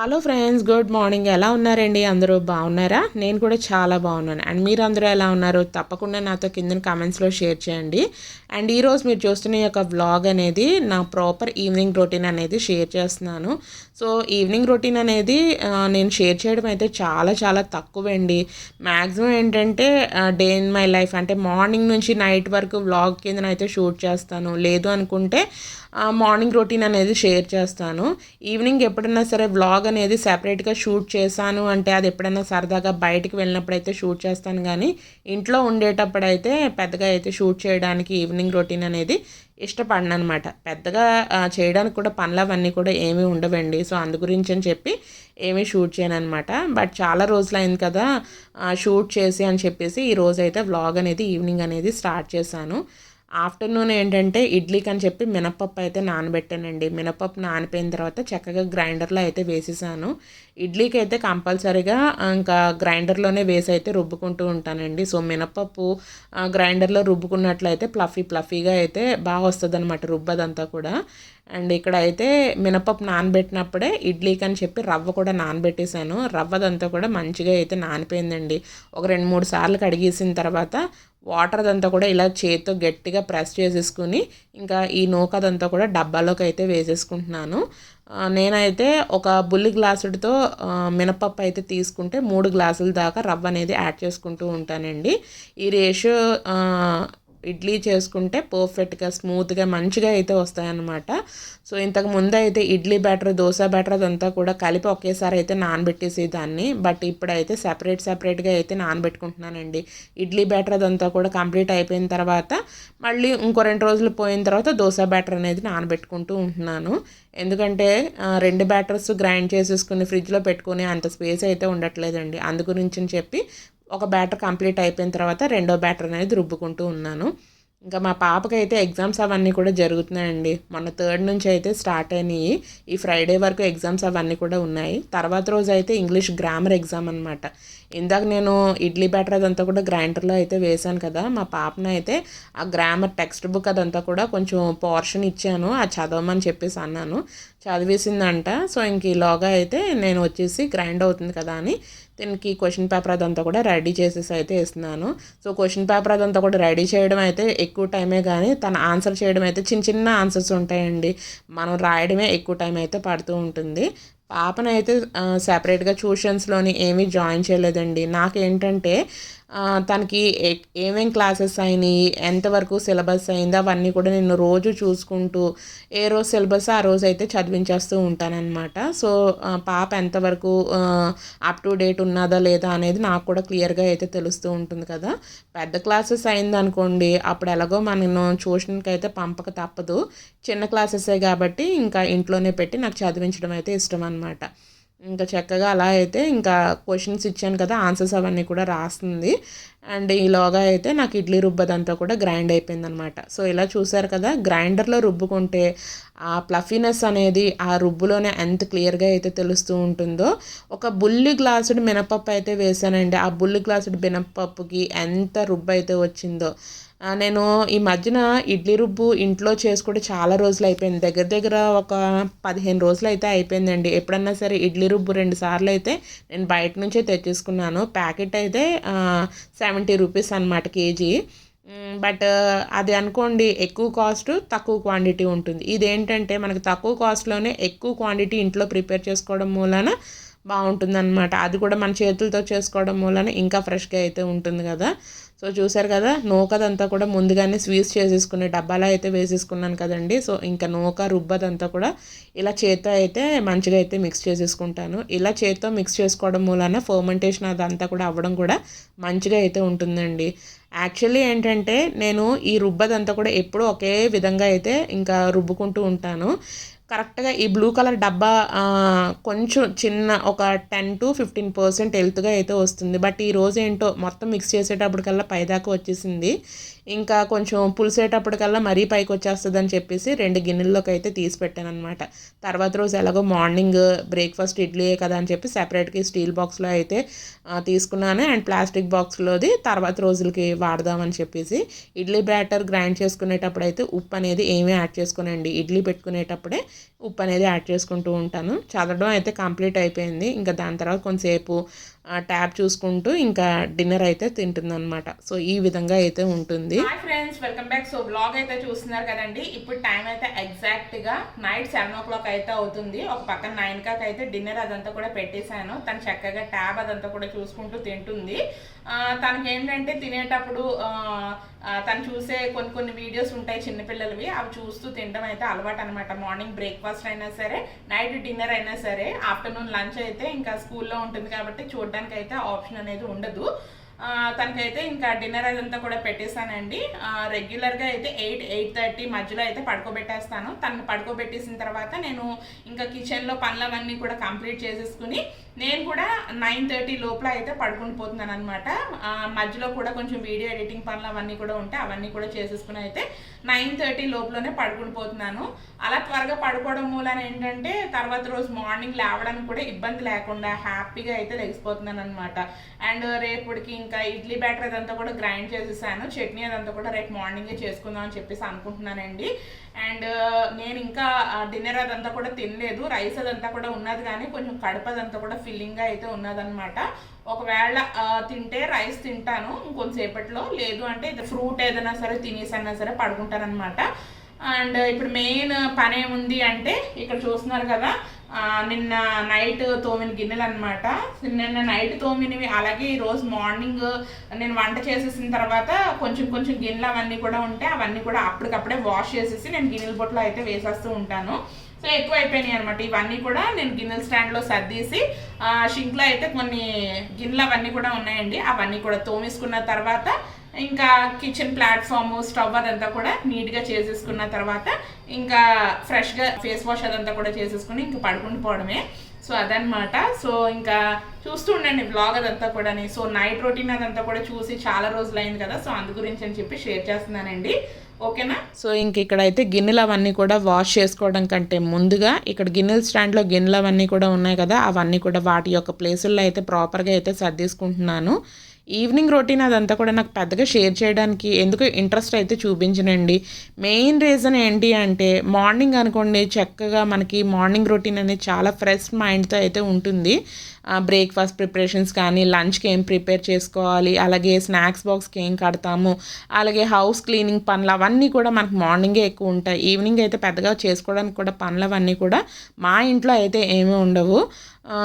Hello friends good morning ఎలా ఉన్నారండి? అందరూ బాగున్నారా? నేను కూడా చాలా బాగున్నాను. అండ్ మీరు అందరూ ఎలా ఉన్నారు? తప్పకుండా నాతో కింద కామెంట్స్లో షేర్ చేయండి. అండ్ ఈరోజు మీరు చూస్తున్న ఈ యొక్క వ్లాగ్ అనేది నా ప్రాపర్ ఈవినింగ్ రొటీన్ అనేది షేర్ చేస్తున్నాను. సో ఈవినింగ్ రొటీన్ అనేది నేను షేర్ చేయడం అయితే చాలా చాలా తక్కువ అండి మ్యాక్సిమం ఏంటంటే డే ఇన్ మై లైఫ్ అంటే మార్నింగ్ నుంచి నైట్ వరకు వ్లాగ్ కింద అయితే షూట్ చేస్తాను. లేదు అనుకుంటే మార్నింగ్ రొటీన్ అనేది షేర్ చేస్తాను. ఈవినింగ్ ఎప్పుడైనా సరే వ్లాగ్ అనేది సెపరేట్గా షూట్ చేశాను. అంటే అది ఎప్పుడైనా సరదాగా బయటికి వెళ్ళినప్పుడు అయితే షూట్ చేస్తాను. కానీ ఇంట్లో ఉండేటప్పుడు అయితే పెద్దగా అయితే షూట్ చేయడానికి ఈవినింగ్ రొటీన్ అనేది ఇష్టపడను అనమాట పెద్దగా చేయడానికి కూడా పనులు అవన్నీ కూడా ఏమీ ఉండవండి. సో అందు గురించి అని చెప్పి ఏమీ షూట్ చేయను అనమాట బట్ చాలా రోజులు అయింది కదా షూట్ చేసి అని చెప్పేసి ఈ రోజు అయితే వ్లాగ్ అనేది ఈవినింగ్ అనేది స్టార్ట్ చేశాను. ఆఫ్టర్నూన్ ఏంటంటే ఇడ్లీకి అని చెప్పి మినపప్పు అయితే నానబెట్టానండి. మినపప్పు నానిపోయిన తర్వాత చక్కగా గ్రైండర్లో అయితే వేసేసాను. ఇడ్లీకి అయితే కంపల్సరీగా ఇంకా గ్రైండర్లోనే వేసి అయితే రుబ్బుకుంటూ ఉంటానండి. సో మినపప్పు గ్రైండర్లో రుబ్బుకున్నట్లయితే ప్లఫీ ప్లఫీగా అయితే బాగా వస్తుంది అనమాట రుబ్బదంతా కూడా. అండ్ ఇక్కడ అయితే మినపప్పు నానబెట్టినప్పుడే ఇడ్లీకి అని చెప్పి రవ్వ కూడా నానబెట్టేశాను. రవ్వదంతా కూడా మంచిగా అయితే నానిపోయిందండి. ఒక రెండు మూడు సార్లు కడిగేసిన తర్వాత వాటర్ అదంతా కూడా ఇలా చేతితో గట్టిగా ప్రెస్ చేసేసుకుని ఇంకా ఈ నూకదంతా కూడా డబ్బాలోకి అయితే వేసేసుకుంటున్నాను నేనైతే ఒక బుల్లి గ్లాసుడితో మినపప్పు అయితే తీసుకుంటే మూడు గ్లాసుల దాకా రవ్వ అనేది యాడ్ చేసుకుంటూ ఉంటానండి. ఈ రేషియో ఇడ్లీ చేసుకుంటే పర్ఫెక్ట్గా స్మూత్గా మంచిగా అయితే వస్తాయన్నమాట. సో ఇంతకు ముందు అయితే ఇడ్లీ బ్యాటర్ దోశ బ్యాటర్ అదంతా కూడా కలిపి ఒకేసారి అయితే నానబెట్టేసి దాన్ని. బట్ ఇప్పుడైతే సెపరేట్ సెపరేట్గా అయితే నానబెట్టుకుంటున్నానండి. ఇడ్లీ బ్యాటర్ అదంతా కూడా కంప్లీట్ అయిపోయిన తర్వాత మళ్ళీ ఇంకో రెండు రోజులు పోయిన తర్వాత దోశ బ్యాటర్ అనేది నానబెట్టుకుంటూ ఉంటున్నాను. ఎందుకంటే రెండు బ్యాటర్స్ గ్రైండ్ చేసేసుకుని ఫ్రిడ్జ్లో పెట్టుకుని అంత స్పేస్ అయితే ఉండట్లేదండి. అందు గురించి అని చెప్పి ఒక బ్యాటర్ కంప్లీట్ అయిపోయిన తర్వాత రెండో బ్యాటర్ అనేది రుబ్బుకుంటూ ఉన్నాను. ఇంకా మా పాపకి అయితే ఎగ్జామ్స్ అవన్నీ కూడా జరుగుతున్నాయండి. మొన్న థర్డ్ నుంచి అయితే స్టార్ట్ అయినాయి. ఈ ఫ్రైడే వరకు ఎగ్జామ్స్ అవన్నీ కూడా ఉన్నాయి. తర్వాత రోజు అయితే ఇంగ్లీష్ గ్రామర్ ఎగ్జామ్ అనమాట ఇందాక నేను ఇడ్లీ బ్యాటర్ అదంతా కూడా గ్రైండర్లో అయితే వేశాను కదా మా పాపను అయితే ఆ గ్రామర్ టెక్స్ట్ బుక్ అదంతా కూడా కొంచెం పోర్షన్ ఇచ్చాను. అది చదవమని చెప్పేసి అన్నాను. చదివేసిందంట. సో ఇంక ఈలోగా అయితే నేను వచ్చేసి గ్రైండ్ అవుతుంది కదా అని దీనికి క్వశ్చన్ పేపర్ అదంతా కూడా రెడీ చేసేసి అయితే ఇస్తున్నాను. సో క్వశ్చన్ పేపర్ అదంతా కూడా రెడీ చేయడం అయితే ఎక్కువ టైమే కానీ తన ఆన్సర్ చేయడం అయితే చిన్న చిన్న ఆన్సర్స్ ఉంటాయండి. మనం రాయడమే ఎక్కువ టైం అయితే పడుతూ ఉంటుంది. పాపనైతే సెపరేట్గా ట్యూషన్స్లోని ఏమీ జాయిన్ చేయలేదండి. నాకేంటంటే తనకి ఏ- ఏమేం క్లాసెస్ అయినాయి ఎంతవరకు సిలబస్ అయింది అవన్నీ కూడా నేను రోజు చూసుకుంటూ ఏ రోజు సిలబస్ ఆ రోజు అయితే చదివించేస్తూ ఉంటానన్నమాట. సో పాప ఎంతవరకు అప్ టు డేట్ ఉన్నదా లేదా అనేది నాకు కూడా క్లియర్గా అయితే తెలుస్తూ ఉంటుంది కదా. పెద్ద క్లాసెస్ అయిందనుకోండి అప్పుడు ఎలాగో మనం ట్యూషన్కి అయితే పంపక తప్పదు. చిన్న క్లాసెసే కాబట్టి ఇంకా ఇంట్లోనే పెట్టి నాకు చదివించడం అయితే ఇష్టం అనమాట ఇంకా చక్కగా అలా అయితే ఇంకా క్వశ్చన్స్ ఇచ్చాను కదా ఆన్సర్స్ అవన్నీ కూడా రాస్తుంది అండ్ ఈలోగా అయితే నాకు ఇడ్లీ రుబ్బదంతా కూడా గ్రైండ్ అయిపోయిందనమాట సో ఇలా చూసారు కదా గ్రైండర్లో రుబ్బుకుంటే ఆ ప్లఫీనెస్ అనేది ఆ రుబ్బులోనే ఎంత క్లియర్గా అయితే తెలుస్తూ ఉంటుందో. ఒక బుల్లి గ్లాసుడు మినపప్పు అయితే వేసానండి. ఆ బుల్లి గ్లాసుడు మినపప్పుకి ఎంత రుబ్బు అయితే వచ్చిందో. నేను ఈ మధ్యన ఇడ్లీ రుబ్బు ఇంట్లో చేసుకుంటే చాలా రోజులు అయిపోయింది దగ్గర దగ్గర ఒక పదిహేను రోజులు అయితే అయిపోయిందండి. ఎప్పుడన్నా సరే ఇడ్లీ రుబ్బు రెండు సార్లు అయితే నేను బయట నుంచే తెచ్చేసుకున్నాను. ప్యాకెట్ అయితే సెవెంటీ రూపీస్ అనమాట కేజీ. బట్ అది అనుకోండి ఎక్కువ కాస్ట్ తక్కువ క్వాంటిటీ ఉంటుంది. ఇదేంటంటే మనకు తక్కువ కాస్ట్లోనే ఎక్కువ క్వాంటిటీ ఇంట్లో ప్రిపేర్ చేసుకోవడం మూలన బాగుంటుందన్నమాట. అది కూడా మన చేతులతో చేసుకోవడం మూలన ఇంకా ఫ్రెష్గా అయితే ఉంటుంది కదా. సో చూసారు కదా నూకదంతా కూడా ముందుగానే స్వీట్స్ చేసేసుకునే డబ్బాలో అయితే వేసేసుకున్నాను కదండి. సో ఇంకా నూక రుబ్బదంతా కూడా ఇలా చేత్తో అయితే మంచిగా అయితే మిక్స్ చేసేసుకుంటాను. ఇలా చేత్తో మిక్స్ చేసుకోవడం మూలన ఫర్మెంటేషన్ అదంతా కూడా అవ్వడం కూడా మంచిగా అయితే ఉంటుందండి. యాక్చువల్లీ ఏంటంటే నేను ఈ రుబ్బదంతా కూడా ఎప్పుడూ ఒకే విధంగా అయితే ఇంకా రుబ్బుకుంటూ ఉంటాను. కరెక్ట్గా ఈ బ్లూ కలర్ డబ్బా కొంచెం చిన్న ఒక టెన్ టు ఫిఫ్టీన్ పర్సెంట్ హెల్త్గా అయితే వస్తుంది. బట్ ఈ రోజు ఏంటో మొత్తం మిక్స్ చేసేటప్పటికల్లా పైదాకా వచ్చేసింది. ఇంకా కొంచెం పులిసేటప్పటికల్లా మరీ పైకి వచ్చేస్తుంది అని చెప్పేసి రెండు గిన్నెల్లోకి అయితే తీసి పెట్టాను అనమాట తర్వాత రోజు ఎలాగో మార్నింగ్ బ్రేక్ఫాస్ట్ ఇడ్లీయే కదా అని చెప్పి సెపరేట్గా స్టీల్ బాక్స్లో అయితే తీసుకున్నాను. అండ్ ప్లాస్టిక్ బాక్స్లోది తర్వాత రోజులకి వాడదామని చెప్పేసి ఇడ్లీ బ్యాటర్ గ్రైండ్ చేసుకునేటప్పుడు అయితే ఉప్పు అనేది ఏమీ యాడ్ చేసుకోనండి. ఇడ్లీ పెట్టుకునేటప్పుడే ఉప్పు అనేది యాడ్ చేసుకుంటూ ఉంటాను. చదవడం అయితే కంప్లీట్ అయిపోయింది. ఇంకా దాని తర్వాత కొంతసేపు ట్యాబ్ చూసుకుంటూ ఇంకా డిన్నర్ అయితే తింటుంది అనమాట సో ఈ విధంగా అయితే ఉంటుంది. Hi friends welcome back. So blog అయితే చూస్తున్నారు కదండి. ఇప్పుడు టైం అయితే ఎగ్జాక్ట్గా నైట్ సెవెన్ ఓ క్లాక్ అయితే అవుతుంది. ఒక పక్కన నైన్ కాక్ అయితే డిన్నర్ అదంతా కూడా పెట్టేశాను. తను చక్కగా ట్యాబ్ అదంతా కూడా చూసుకుంటూ తింటుంది. తనకి ఏంటంటే తినేటప్పుడు తను చూసే కొన్ని కొన్ని వీడియోస్ ఉంటాయి చిన్నపిల్లలవి. అవి చూస్తూ తినడం అయితే అలవాటు అనమాట మార్నింగ్ బ్రేక్ఫాస్ట్ అయినా సరే నైట్ డిన్నర్ అయినా సరే ఆఫ్టర్నూన్ లంచ్ అయితే ఇంకా స్కూల్లో ఉంటుంది కాబట్టి చూడడానికి అయితే ఆప్షన్ అనేది ఉండదు. తనకైతే ఇంకా డిన్నర్ అదంతా కూడా పెట్టేశానండి. రెగ్యులర్గా అయితే ఎయిట్ ఎయిట్ థర్టీ మధ్యలో అయితే పడుకోబెట్టేస్తాను. తను పడుకోబెట్టేసిన తర్వాత నేను ఇంకా కిచెన్లో పనులవన్నీ కూడా కంప్లీట్ చేసేసుకుని నేను కూడా నైన్ థర్టీ లోపల అయితే పడుకుని పోతున్నాను అనమాట మధ్యలో కూడా కొంచెం వీడియో ఎడిటింగ్ పనులు అవన్నీ కూడా ఉంటాయి అవన్నీ కూడా చేసేసుకుని అయితే నైన్ థర్టీ లోపలనే పడుకుని పోతున్నాను. అలా త్వరగా పడుకోవడం మూలన ఏంటంటే తర్వాత రోజు మార్నింగ్ లేవడానికి కూడా ఇబ్బంది లేకుండా హ్యాపీగా అయితే లెగిసిపోతున్నాను అనమాట అండ్ రేపుడికి ఇంకా ఇడ్లీ బ్యాటర్ అదంతా కూడా గ్రైండ్ చేసేసాను. చట్నీ అదంతా కూడా రేపు మార్నింగే చేసుకుందాం అని చెప్పేసి అనుకుంటున్నానండి. అండ్ uh, నేను ఇంకా డిన్నర్ అదంతా కూడా తినలేదు. రైస్ అదంతా కూడా ఉన్నది కానీ కొంచెం కడపదంతా కూడా ఫిల్లింగ్గా అయితే ఉన్నదన్నమాట. ఒకవేళ తింటే రైస్ తింటాను ఇంకొంతసేపట్లో. లేదు అంటే ఇది ఫ్రూట్ ఏదైనా సరే తినేసన్నా సరే పడుకుంటానమాట అండ్ ఇప్పుడు మెయిన్ పని ఏముంది అంటే ఇక్కడ చూస్తున్నారు కదా నిన్న నైట్ తోమిన గిన్నెలు అనమాట నిన్న నైట్ తోమినవి అలాగే ఈరోజు మార్నింగ్ నేను వంట చేసేసిన తర్వాత కొంచెం కొంచెం గిన్నెలు అవన్నీ కూడా ఉంటే అవన్నీ కూడా అప్పటికప్పుడే వాష్ చేసేసి నేను గిన్నెల బొట్లో అయితే వేసేస్తూ ఉంటాను. సో ఎక్కువ అయిపోయినాయి అనమాట ఇవన్నీ కూడా నేను గిన్నెల స్టాండ్లో సర్దీసి షింక్లో అయితే కొన్ని గిన్నెలు అవన్నీ కూడా ఉన్నాయండి. అవన్నీ కూడా తోమేసుకున్న తర్వాత ఇంకా కిచెన్ ప్లాట్ఫామ్ స్టవ్ అదంతా కూడా నీట్గా చేసేసుకున్న తర్వాత ఇంకా ఫ్రెష్గా ఫేస్ వాష్ అదంతా కూడా చేసేసుకుని ఇంకా పడుకుని పోవడమే. సో అదనమాట సో ఇంకా చూస్తూ ఉండండి బ్లాగ్ అదంతా కూడా సో నైట్ రొటీన్ అదంతా కూడా చూసి చాలా రోజులు అయింది కదా. సో అందు గురించి అని చెప్పి షేర్ చేస్తున్నానండి. ఓకేనా? సో ఇంక ఇక్కడైతే గిన్నెలు అవన్నీ కూడా వాష్ చేసుకోవడం కంటే ముందుగా ఇక్కడ గిన్నెల స్టాండ్లో గిన్నెలు అవన్నీ కూడా ఉన్నాయి కదా. అవన్నీ కూడా వాటి యొక్క ప్లేసుల్లో అయితే ప్రాపర్గా అయితే సర్దేసుకుంటున్నాను. ఈవినింగ్ రొటీన్ అదంతా కూడా నాకు పెద్దగా షేర్ చేయడానికి ఎందుకు ఇంట్రెస్ట్ అయితే చూపించనండి. మెయిన్ రీజన్ ఏంటి అంటే మార్నింగ్ అనుకోండి చక్కగా మనకి మార్నింగ్ రొటీన్ అనేది చాలా ఫ్రెష్ మైండ్తో అయితే ఉంటుంది. బ్రేక్ఫాస్ట్ ప్రిపరేషన్స్ కానీ లంచ్కి ఏం ప్రిపేర్ చేసుకోవాలి అలాగే స్నాక్స్ బాక్స్కి ఏం కడతాము అలాగే హౌస్ క్లీనింగ్ పనులు అవన్నీ కూడా మనకు మార్నింగే ఎక్కువ ఉంటాయి. ఈవినింగ్ అయితే పెద్దగా చేసుకోవడానికి కూడా పనులు అవన్నీ కూడా మా ఇంట్లో అయితే ఏమీ ఉండవు.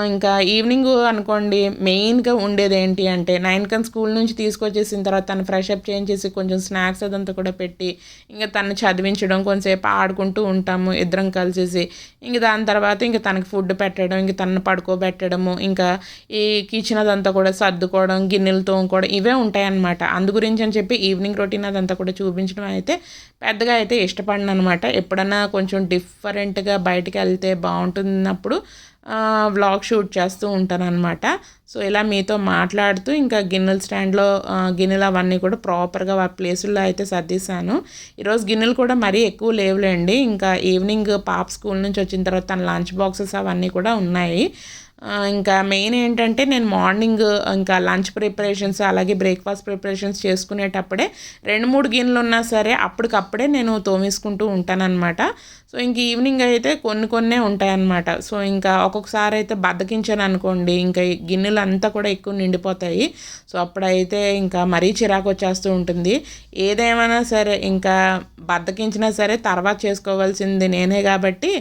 ఇంకా ఈవినింగ్ అనుకోండి మెయిన్గా ఉండేది ఏంటి అంటే నైన్ కన్ స్కూల్ నుంచి తీసుకొచ్చేసిన తర్వాత తను ఫ్రెష్ అప్ చేంజ్ చేసి కొంచెం స్నాక్స్ అదంతా కూడా పెట్టి ఇంకా తను చదివించడం కొంచెంసేపు ఆడుకుంటూ ఉంటాము ఇద్దరం కలిసేసి. ఇంక దాని తర్వాత ఇంకా తనకి ఫుడ్ పెట్టడం ఇంక తనను పడుకోబెట్టడము ఇంకా ఈ కిచెన్ అదంతా కూడా సర్దుకోవడం గిన్నెలు తోముకోవడం ఇవే ఉంటాయన్నమాట. అందు గురించి అని చెప్పి ఈవినింగ్ రొటీన్ అదంతా కూడా చూపించడం అయితే పెద్దగా అయితే ఇష్టపడిన అనమాట ఎప్పుడన్నా కొంచెం డిఫరెంట్గా బయటికి వెళ్తే బాగుంటున్నప్పుడు వ్లాగ్ షూట్ చేస్తూ ఉంటాను అనమాట సో ఇలా మీతో మాట్లాడుతూ ఇంకా గిన్నెల స్టాండ్లో గిన్నెలు అవన్నీ కూడా ప్రాపర్గా ఆ ప్లేసుల్లో అయితే సర్దిస్తాను ఈరోజు గిన్నెలు కూడా మరీ ఎక్కువ లేవులేండి. ఇంకా ఈవినింగ్ పాప స్కూల్ నుంచి వచ్చిన తర్వాత తన లంచ్ బాక్సెస్ అవన్నీ కూడా ఉన్నాయి. ఇంకా మెయిన్ ఏంటంటే నేను మార్నింగ్ ఇంకా లంచ్ ప్రిపరేషన్స్ అలాగే బ్రేక్ఫాస్ట్ ప్రిపరేషన్స్ చేసుకునేటప్పుడే రెండు మూడు గిన్నెలు ఉన్నా సరే అప్పటికప్పుడే నేను తోమేసుకుంటూ ఉంటానన్నమాట. సో ఇంక ఈవినింగ్ అయితే కొన్ని కొన్నే ఉంటాయన్నమాట. సో ఇంకా ఒక్కొక్కసారి అయితే బద్దకించాను అనుకోండి ఇంకా ఈ గిన్నెలు అంతా కూడా ఎక్కువ నిండిపోతాయి. సో అప్పుడైతే ఇంకా మరీ చిరాకు వచ్చేస్తూ ఉంటుంది. ఏదేమైనా సరే ఇంకా బద్దకించినా సరే తర్వాత చేసుకోవాల్సింది నేనే కాబట్టి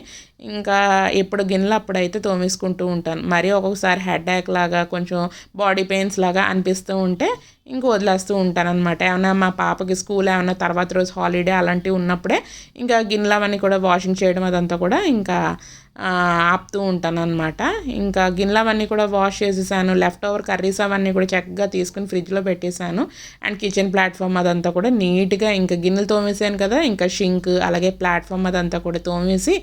ఇంకా ఎప్పుడు గిన్నెలు అప్పుడైతే తోమేసుకుంటూ ఉంటాను. మరీ ఒక్కొక్కసారి హెడ్ యాక్ లాగా కొంచెం బాడీ పెయిన్స్ లాగా అనిపిస్తూ ఉంటే ఇంక వదిలేస్తూ ఉంటాను అనమాట ఏమైనా మా పాపకి స్కూల్ ఏమైనా తర్వాత రోజు హాలిడే అలాంటివి ఉన్నప్పుడే ఇంకా గిన్నెలు అవన్నీ కూడా వాషింగ్ చేయడం అదంతా కూడా ఇంకా ఆపుతూ ఉంటాను అనమాట ఇంకా గిన్నెలు అవన్నీ కూడా వాష్ చేసేసాను. లెఫ్ట్ ఓవర్ కర్రీస్ అవన్నీ కూడా చక్కగా తీసుకుని ఫ్రిడ్జ్లో పెట్టేశాను. అండ్ కిచెన్ ప్లాట్ఫామ్ అదంతా కూడా నీట్గా ఇంకా గిన్నెలు తోమేసాను కదా ఇంకా షింక్ అలాగే ప్లాట్ఫామ్ అదంతా కూడా తోమేసి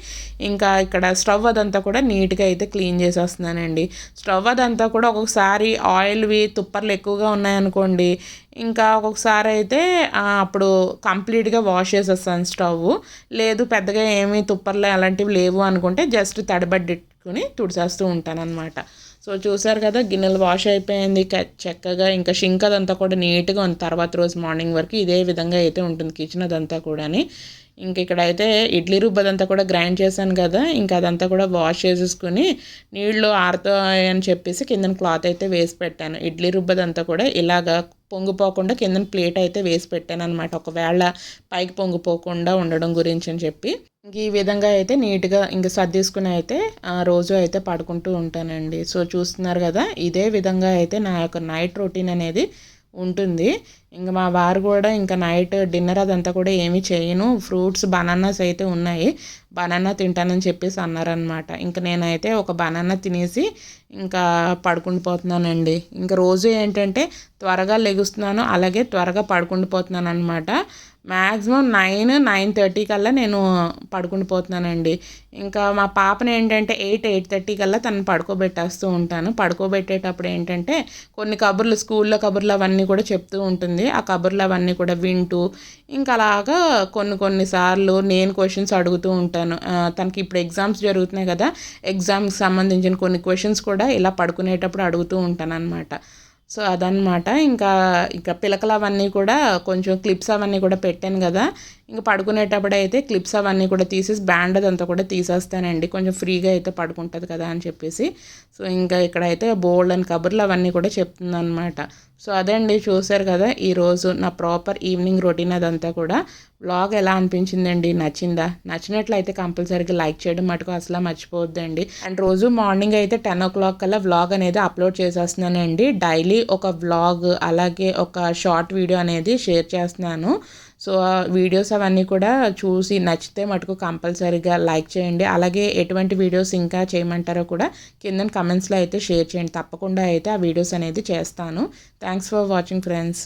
ఇంకా ఇక్కడ స్టవ్ అదంతా కూడా నీట్గా అయితే క్లీన్ చేసేస్తున్నానండి. స్టవ్ అదంతా కూడా ఒక్కొక్కసారి ఆయిల్వి తుప్పర్లు ఎక్కువగా ఉన్నాయనుకోండి ఇంకా ఒక్కొక్కసారి అయితే అప్పుడు కంప్లీట్గా వాష్ చేసేస్తాను స్టవ్. లేదు పెద్దగా ఏమీ తుప్పర్లు అలాంటివి లేవు అనుకుంటే జస్ట్ తడబడ్డెట్టుకుని తుడిచేస్తూ ఉంటాను అనమాట సో చూసారు కదా గిన్నెలు వాష్ అయిపోయింది. చక్కగా ఇంకా షింక్ అదంతా కూడా నీట్గా ఉంది. తర్వాత రోజు మార్నింగ్ వరకు ఇదే విధంగా అయితే ఉంటుంది కిచెన్ అదంతా కూడాని. ఇంక ఇక్కడైతే ఇడ్లీ రుబ్బదంతా కూడా గ్రైండ్ చేశాను కదా ఇంకా అదంతా కూడా వాష్ చేసేసుకుని నీళ్ళు ఆరుతాయని చెప్పేసి కిందన క్లాత్ అయితే వేసి పెట్టాను. ఇడ్లీ రుబ్బదంతా కూడా ఇలాగా పొంగిపోకుండా కిందన ప్లేట్ అయితే వేసి పెట్టాను అనమాట ఒకవేళ పైకి పొంగిపోకుండా ఉండడం గురించి అని చెప్పి. ఇంక ఈ విధంగా అయితే నీట్గా ఇంక సర్దేసుకుని అయితే ఆ, రోజు అయితే పడుకుంటూ ఉంటానండి. సో చూస్తున్నారు కదా ఇదే విధంగా అయితే నా యొక్క నైట్ రొటీన్ అనేది ఉంటుంది. ఇంకా మా వారు కూడా ఇంకా నైట్ డిన్నర్ అదంతా కూడా ఏమీ చేయను. ఫ్రూట్స్ బనానాస్ అయితే ఉన్నాయి. బనానా తింటానని చెప్పేసి అన్నారనమాట ఇంకా నేనైతే ఒక బనానా తినేసి ఇంకా పడుకుండిపోతున్నానండి ఇంకా రోజు ఏంటంటే త్వరగా లెగుస్తున్నాను అలాగే త్వరగా పడుకుండిపోతున్నాను అనమాట మ్యాక్సిమం నైన్ నైన్ థర్టీ కల్లా నేను పడుకుండి పోతున్నానండి. ఇంకా మా పాపని ఏంటంటే ఎయిట్ ఎయిట్ థర్టీ కల్లా తను పడుకోబెట్టేస్తూ ఉంటాను. పడుకోబెట్టేటప్పుడు ఏంటంటే కొన్ని కబుర్లు స్కూల్లో కబుర్లు అవన్నీ కూడా చెప్తూ ఉంటుంది. ఆ కబుర్లు అవన్నీ కూడా వింటూ ఇంకా అలాగా కొన్ని కొన్ని సార్లు నేను క్వశ్చన్స్ అడుగుతూ ఉంటాను. తనకి ఇప్పుడు ఎగ్జామ్స్ జరుగుతున్నాయి కదా ఎగ్జామ్కి సంబంధించిన కొన్ని క్వశ్చన్స్ కూడా ఇలా పడుకునేటప్పుడు అడుగుతూ ఉంటాను అనమాట సో అదనమాట ఇంకా ఇంకా పిలకలు అవన్నీ కూడా కొంచెం క్లిప్స్ అవన్నీ కూడా పెట్టాను కదా. ఇంకా పడుకునేటప్పుడు అయితే క్లిప్స్ అవన్నీ కూడా తీసేసి బ్యాండ్ అదంతా కూడా తీసేస్తానండి. కొంచెం ఫ్రీగా అయితే పడుకుంటుంది కదా అని చెప్పేసి. సో ఇంకా ఇక్కడైతే బోల్డ్ అని కబుర్లు అవన్నీ కూడా చెప్తుందన్నమాట. సో అదే అండి చూశారు కదా ఈరోజు నా ప్రాపర్ ఈవినింగ్ రొటీన్ అదంతా కూడా. వ్లాగ్ ఎలా అనిపించిందండి? నచ్చిందా? నచ్చినట్లయితే కంపల్సరీగా లైక్ చేయడం మటుకు అసలు మర్చిపోవద్దండి. అండ్ రోజు మార్నింగ్ అయితే టెన్ ఓ క్లాక్ కల్లా వ్లాగ్ అనేది అప్లోడ్ చేసేస్తున్నానండి. డైలీ ఒక వ్లాగ్ అలాగే ఒక షార్ట్ వీడియో అనేది షేర్ చేస్తున్నాను. సో ఆ వీడియోస్ అవన్నీ కూడా చూసి నచ్చితే మటుకు కంపల్సరీగా లైక్ చేయండి. అలాగే ఎటువంటి వీడియోస్ ఇంకా చేయమంటారో కూడా కింద కమెంట్స్లో అయితే షేర్ చేయండి. తప్పకుండా అయితే ఆ వీడియోస్ అనేది చేస్తాను. Thanks for watching friends.